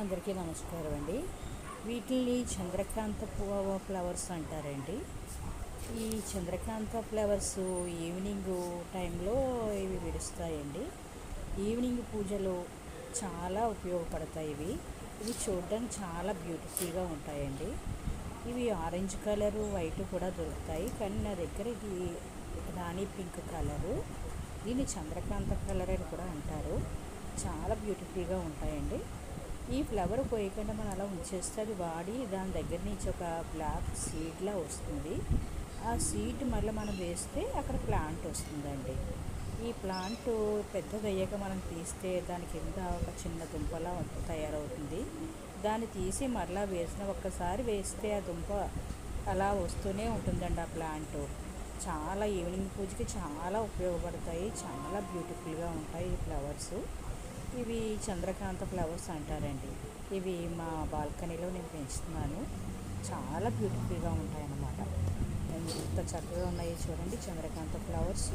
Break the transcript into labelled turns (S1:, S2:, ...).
S1: అందరికీ నమస్కారం అండి. వీటిని చంద్రకాంత ఫ్లవర్స్ అంటారండి ఈ చంద్రకాంత ఫ్లవర్స్ ఈవినింగ్ టైంలో ఇవి విడుస్తాయండి. ఈవినింగ్ పూజలో చాలా ఉపయోగపడతాయి ఇవి. ఇవి చూడడానికి చాలా బ్యూటిఫుల్గా ఉంటాయండి. ఇవి ఆరెంజ్ కలరు వైట్ కూడా దొరుకుతాయి. కానీ నా దగ్గర ఇది రాణి పింక్ కలరు. దీన్ని చంద్రకాంత కలర్ అని కూడా అంటారు. చాలా బ్యూటిఫుల్గా ఉంటాయండి. ఈ ఫ్లవర్ పోయకుండా మనం అలా ఉంచేస్తే అది వాడి దాని దగ్గర నుంచి ఒక బ్లాక్ సీడ్లా వస్తుంది. ఆ సీడ్ మళ్ళీ మనం వేస్తే అక్కడ ప్లాంట్ వస్తుందండి. ఈ ప్లాంట్ పెద్దదయ్యాక మనం తీస్తే దాని కింద ఒక చిన్న దుంపలా తయారవుతుంది. దాన్ని తీసి మరలా వేసిన ఒక్కసారి వేస్తే ఆ దుంప అలా వస్తూనే ఉంటుందండి ఆ ప్లాంట్ చాలా ఈవినింగ్ పూజకి చాలా ఉపయోగపడతాయి. చాలా బ్యూటిఫుల్గా ఉంటాయి ఈ ఫ్లవర్స్ ఇవి చంద్రకాంత ఫ్లవర్స్ అంటారండి. ఇవి మా బాల్కనీలో నేను పెంచుతున్నాను. చాలా బ్యూటిఫుల్గా ఉంటాయన్నమాట. ఎంత చక్కగా ఉన్నాయి చూడండి. చంద్రకాంత ఫ్లవర్స్.